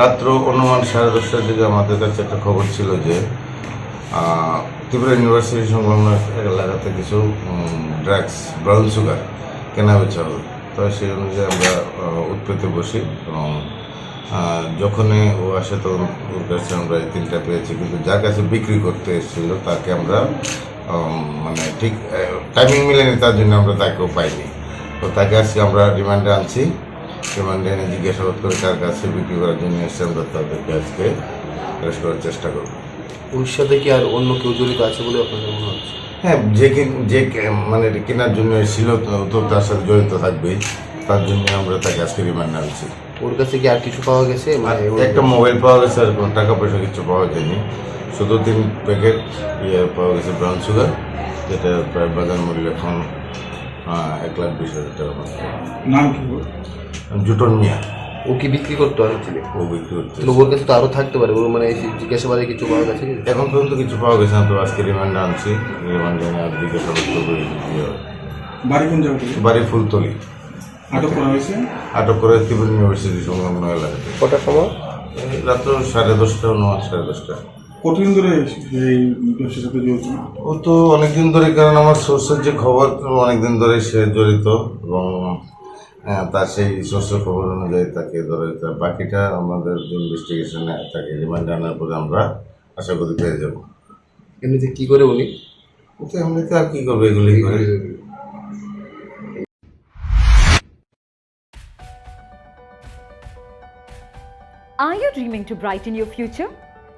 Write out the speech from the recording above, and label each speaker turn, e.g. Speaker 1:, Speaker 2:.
Speaker 1: রাত্র অনুমান সাড়ে দশটার দিকে আমাদের কাছে একটা খবর ছিল যে ত্রিপুরা ইউনিভার্সিটি সংলগ্ন এলাকাতে কিছু ড্রাগস, ব্রাউন সুগার কেনা বেচা হবে। তো সেই অনুযায়ী আমরা উৎপেতে বসি এবং যখনই ও আসে তখন ওর কাছে আমরা এই তিনটা পেয়েছি। কিন্তু যার কাছে বিক্রি করতে এসেছিল তাকে আমরা মানে ঠিক টাইমিং মিলেনি, তার জন্য আমরা তাকেও পাইনি। তো তাকে আজকে আমরা রিমান্ডে আনছি। রিমান্ডে এনে জিজ্ঞাসাবাদ করে কার কাছে বিক্রি করার জন্য এসে আমরা তাদেরকে আজকে অ্যারেস্ট করার চেষ্টা করব।
Speaker 2: ওর সাথে কি আর অন্য কেউ জড়িত আছে বলে আপনাদের মনে হচ্ছে?
Speaker 1: হ্যাঁ যে যে মানে কেনার জন্য এসেছিল তো- তার সাথে জড়িত থাকবেই তার জন্য আমরা তাকে আজকে রিমান্ডে আনছি
Speaker 2: ওর কাছে কি আর কিছু পাওয়া গেছে? মানে
Speaker 1: একটা মোবাইল পাওয়া গেছে আর টাকা পয়সা কিছু পাওয়া যায়নি। শুধু তিন প্যাকেট ইয়ে পাওয়া গেছে ব্রাউন সুগার যেটা প্রায় বাজার মূল্য এখন আহ, এক লাখ বিশ হাজার টাকা মতো
Speaker 3: নাম কি ওর?
Speaker 1: জুটন মিয়া।
Speaker 2: ও কি বিক্রি করতো অ্যাকচুয়ালি
Speaker 1: ও বিক্রি করতে।
Speaker 2: তাহলে ওর কাছে তো আরও থাকতে পারে ওর মানে জিজ্ঞাসাবাদে কিছু পাওয়া গেছে কি?
Speaker 1: এখন পর্যন্ত কিছু পাওয়া গেছে না তো আজকে রিমান্ডে আনছি। রিমান্ডে এনে আর জিজ্ঞাসাবাদ করব হবে।
Speaker 3: বাড়ি কোন জায়গা থেকে?
Speaker 1: বাড়ি ফুলতলি।
Speaker 3: আটক করা হয়েছে?
Speaker 1: আটক করে ত্রিপুরা ইউনিভার্সিটি সংলগ্ন এলাকাতে।
Speaker 2: কটার সময়?
Speaker 1: এই রাত্র সাড়ে দশটা অনুমান সাড়ে দশটা।
Speaker 3: কতদিন ধরে এই ব্যবসার সাথে জড়িত
Speaker 1: ও তো অনেকদিন ধরে কারণ আমার সোর্সের যে খবর অনেকদিন ধরে সে জড়িত এবং আহ, তার সেই সোর্সের খবর অনুযায়ী তাকে ধরে তার বাকিটা আমাদের ইনভেস্টিগেশনে তাকে রিমান্ড আনার পরে আমরা আশা করি পেয়ে যাব।
Speaker 2: এমনিতে কি করে উনি?
Speaker 1: ও তো এমনিতে আর কী করবে এগুলি করে
Speaker 4: Are you dreaming to brighten your future?